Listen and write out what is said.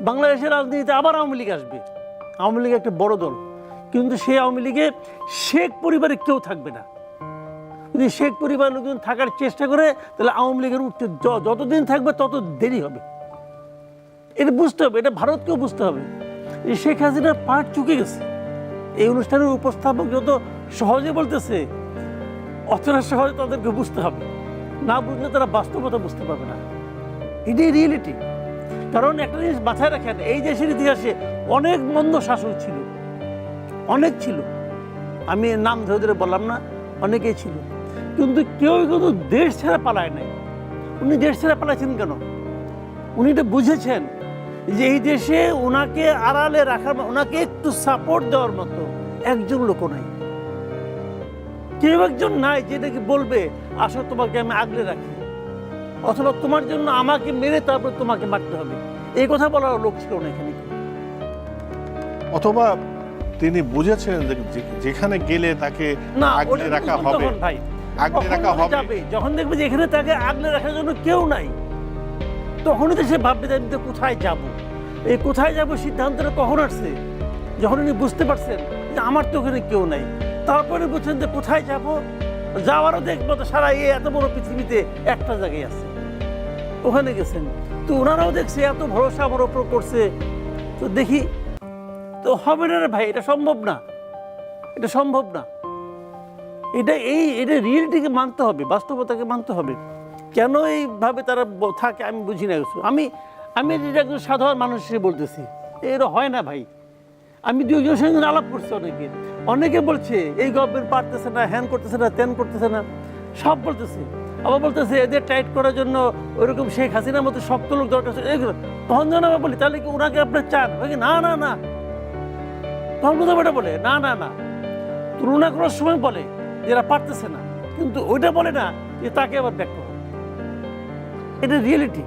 বাংলাদেশের রাজনীতিতে আবার আওয়ামী লীগ আসবে। আওয়ামী লীগ একটা বড় দল। কিন্তু সেই আওয়ামী লীগে শেখ পরিবারে কেউ থাকবে না। যদি শেখ পরিবার লোকজন থাকার চেষ্টা করে, তাহলে আওয়ামী লীগের উঠতে যতদিন থাকবে তত দেরি হবে। এটা বুঝতে হবে, এটা ভারতকেও বুঝতে হবে। যে শেখ হাসিনার পার্ট চুকে গেছে। এই অনুষ্ঠানের উপস্থাপক যত সহজে বলতেছে অতটা সহজে তাদেরকে বুঝতে হবে। না বুঝলে তারা বাস্তবতা বুঝতে পারবে না। এটাই রিয়েলিটি কারণ একটা জিনিস মাথায় রাখেন, এই দেশের ইতিহাসে অনেক মন্দ শাসক ছিল, অনেক ছিল। আমি নাম ধরে ধরে বললাম না, অনেকেই ছিল। কিন্তু কেউ কিন্তু দেশ ছেড়ে পালায় নাই। উনি দেশ ছেড়ে পালাইছেন কেন? উনি এটা বুঝেছেন যে এই দেশে ওনাকে আড়ালে রাখার ওনাকে একটু সাপোর্ট দেওয়ার মতো একজন লোকও নাই। কেউ একজন নাই যেটাকে বলবে, আসো তোমাকে আমি আগলে রাখি। অথবা তোমার জন্য আমাকে মেরে তারপর তোমাকে মারতে হবে। এই কথা বলার লোক ছিল না এখানে। অথবা তিনি বুঝেছেন যে- যেখানে গেলে তাকে না আগলে রাখা হবে। ভাই আগলে রাখা হবে। যখন দেখবে যে এখানে তাকে আগলে রাখার জন্য কেউ নাই তখনই তো সে ভাববে যে কোথায় যাব। এই কোথায় যাব সিদ্ধান্তটা কখন আসছে? যখন উনি বুঝতে পারছেন যে আমার তো ওখানে কেউ নাই তারপরে বুঝছেন যে কোথায় যাব? যাওয়ারও দেখব তো সারা এই এত বড় পৃথিবীতে একটা জায়গায় আছে। ওখানে গেছেন। তো ওনারাও দেখছে এত ভরসা আমার ওপর করছে। তো দেখি, তো হবে না রে ভাই, এটা সম্ভব না। এটা সম্ভব না। এটা এই, এটা রিয়েলিটিকে মানতে হবে, বাস্তবতাকে মানতে হবে। কেন এইভাবে তারা থাকে আমি বুঝি না কিছু। আমি আমি এটা একজন সাধারণ মানুষ হিসেবে বলতেছি এটা হয় না ভাই। আমি দু একজনের সঙ্গে আলাপ করছি অনেকে। অনেকে বলছে, এই গভর্নমেন্ট পারতেছে না, হ্যান করতেছে না, ত্যান করতেছে না, সব বলতেছে। আবার বলতেছে, এদের টাইট করার জন্য ওইরকম শেখ হাসিনার মতো শক্ত লোক দরকার এগুলো তখন যেন আবার বলি, তাহলে কি ওনাকে আপনি চান? না না না। তখন কোথাও এটা বলে, না না না। তুলনা করার সময় বলে এরা পারতেছে না। কিন্তু ওইটা বলে না যে তাকে আবার ব্যাক করো। এটা রিয়েলিটি